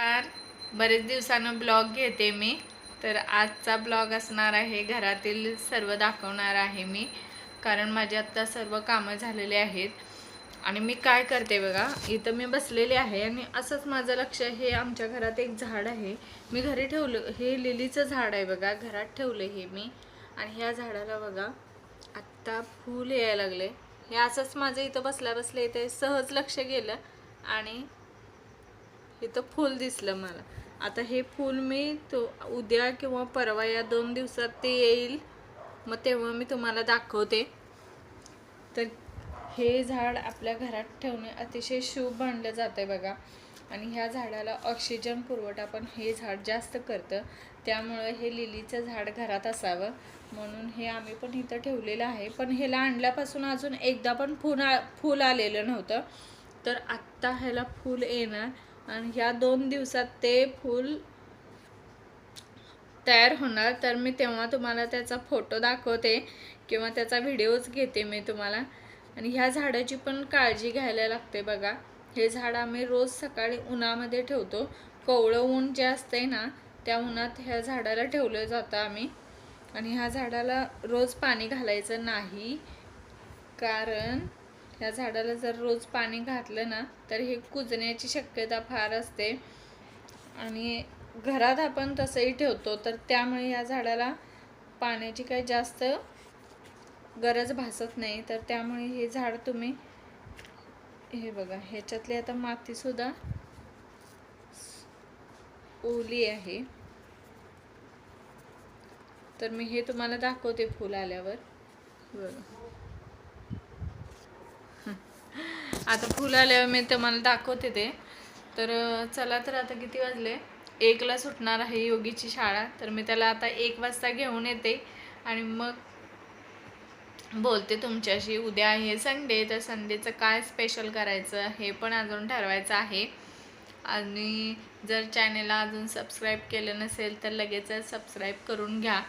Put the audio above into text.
नमस्कार. बरेच दिवसानं ब्लॉग घेते मी. तर आजचा ब्लॉग असणार आहे घरातील सर्व दाखवणार आहे मी. कारण माझी आत्ता सर्व कामं झालेली आहेत. आणि मी काय करते बघा इथं मी बसलेली आहे आणि असंच माझं लक्ष हे आमच्या घरात एक झाड आहे. मी घरी ठेवलं हे लिलीचं झाड आहे बघा घरात ठेवलं हे मी. आणि ह्या झाडाला बघा आत्ता फूल यायला लागले. हे असंच माझं इथं बसल्या बसल्या इथे सहज लक्ष गेलं. आणि इथं फूल दिसलं मला. आता हे फूल मी तो उद्या किंवा परवा या दोन दिवसात ते येईल. मग तेव्हा मी तुम्हाला दाखवते. तर हे झाड आपल्या घरात ठेवणे अतिशय शुभ मानलं जातं बघा. आणि ह्या झाडाला ऑक्सिजन पुरवठा पण हे झाड जास्त करतं. त्यामुळं हे लिलीचं झाड घरात असावं. म्हणून हे आम्ही पण इथं ठेवलेलं आहे. पण ह्याला आणल्यापासून अजून एकदा पण फुल आ फूल आलेलं नव्हतं. तर आत्ता ह्याला फूल येणार. आणि ह्या दोन दिवसात ते फूल तयार होणार. तर मी तेव्हा तुम्हाला त्याचा फोटो दाखवते किंवा त्याचा व्हिडिओच घेते मी तुम्हाला. आणि ह्या झाडाची पण काळजी घ्यायला लागते बघा. हे झाड आम्ही रोज सकाळी उन्हामध्ये ठेवतो. कोवळं ऊन जे असते ना त्या उन्हात ह्या झाडाला ठेवलं जातं आम्ही. आणि ह्या झाडाला रोज पाणी घालायचं नाही. कारण ह्या झाडाला जर रोज पाणी घातलं ना तर हे कुजण्याची शक्यता फार असते. आणि घरात आपण तसंही ठेवतो तर त्यामुळे या झाडाला पाण्याची काही जास्त गरज भासत नाही. तर त्यामुळे हे झाड तुम्ही हे बघा ह्याच्यातली आता मातीसुद्धा ओली आहे. तर मी हे तुम्हाला दाखवते फुल आल्यावर. बघा. आता फुल आल्यावर मी तुम्हाला दाखवते ते. तर चला तर आता किती वाजले? एकला सुटणार आहे योगीची शाळा. तर मी त्याला आता एक वाजता घेऊन येते. आणि मग बोलते तुमच्याशी. उद्या आहे संडे. तर संडेचं काय स्पेशल करायचं हे पण अजून ठरवायचं आहे. आणि जर चॅनेलला अजून सबस्क्राईब केलं नसेल तर लगेचच सबस्क्राईब करून घ्या.